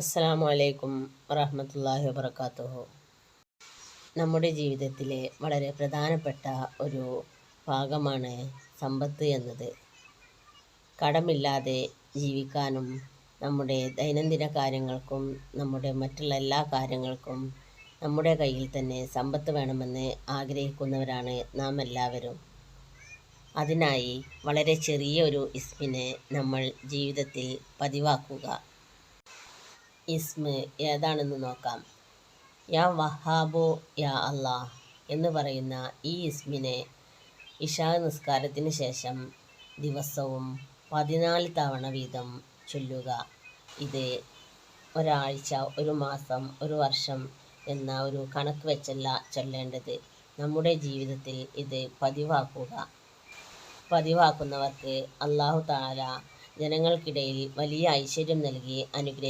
അസ്സാം വലൈക്കും വറഹമത്തല്ലാഹി വബർക്കാത്തുഹു നമ്മുടെ ജീവിതത്തിലെ വളരെ പ്രധാനപ്പെട്ട ഒരു ഭാഗമാണ് സമ്പത്ത് എന്നത്. കടമില്ലാതെ ജീവിക്കാനും നമ്മുടെ ദൈനംദിന കാര്യങ്ങൾക്കും നമ്മുടെ മറ്റുള്ള എല്ലാ കാര്യങ്ങൾക്കും നമ്മുടെ കയ്യിൽ തന്നെ സമ്പത്ത് വേണമെന്ന് ആഗ്രഹിക്കുന്നവരാണ് നാം എല്ലാവരും. അതിനായി വളരെ ചെറിയ ഒരു ഇസ്മിനെ നമ്മൾ ജീവിതത്തിൽ പതിവാക്കുക. ഇസ്മ് ഏതാണെന്ന് നോക്കാം. യാ വഹാബു യാ അള്ളാ എന്ന് പറയുന്ന ഈ ഇസ്മിനെ ഇഷാ നിസ്കാരത്തിന് ശേഷം ദിവസവും പതിനാല് തവണ വീതം ചൊല്ലുക. ഇത് ഒരാഴ്ച ഒരു മാസം ഒരു വർഷം എന്ന ഒരു കണക്ക് വെച്ചല്ല ചൊല്ലേണ്ടത്. നമ്മുടെ ജീവിതത്തിൽ ഇത് പതിവാക്കുക. പതിവാക്കുന്നവർക്ക് അള്ളാഹു താല ജനങ്ങൾക്കിടയിൽ വലിയ ഐശ്വര്യം നൽകി അനുഗ്രഹിക്കും